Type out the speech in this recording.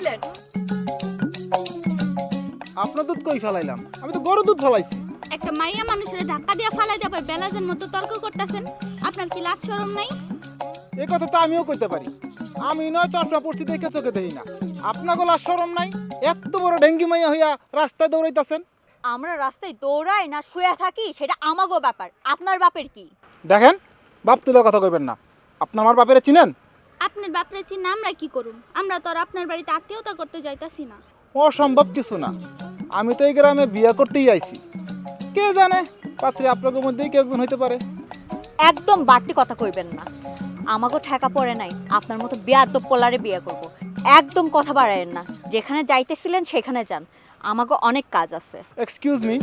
দিলেন? আপনার দুধ কই ফেলাইলাম? আমি তো গরু দুধ একটা মাইয়া মানুষের ধাক্কা দিয়ে ফালাই বেলাজের মতো তর্ক করতেছেন। আপনার কি লাজ শরম নাই? এ কথা তো আমিও কইতে পারি। আমি নয় পড়ছি দেখে চোখে না। আপনাকে লাজ শরম নাই? এত বড় ডেঙ্গি মাইয়া হইয়া রাস্তায় দৌড়াইতেছেন? আমরা রাস্তায় দৌড়াই না শুয়ে থাকি সেটা আমাগো ব্যাপার। আপনার বাপের কি? দেখেন বাপ তুলে কথা কইবেন না। আপনি আমার বাপেরে চিনেন? আপনার বাপরে চিন্না আমরা কি করুম? আমরা তো আর আপনার বাড়িতে আত্মীয়তা করতে যাইতাছি না। অসম্ভব কিছু না। আমি তো এই গ্রামে বিয়ে করতেই আইছি। কে জানে? পাত্রী আপনাদের মধ্যেই কেউ একজন হইতে পারে। একদম বাড়তি কথা কইবেন না। আমাগো ঠেকা পড়ে নাই। আপনার মতো বিয়ার তো পোলারে বিয়ে করব। একদম কথা বাড়ায়েন না। যেখানে যাইতেছিলেন সেখানে যান। আমাগো অনেক কাজ আছে। Excuse me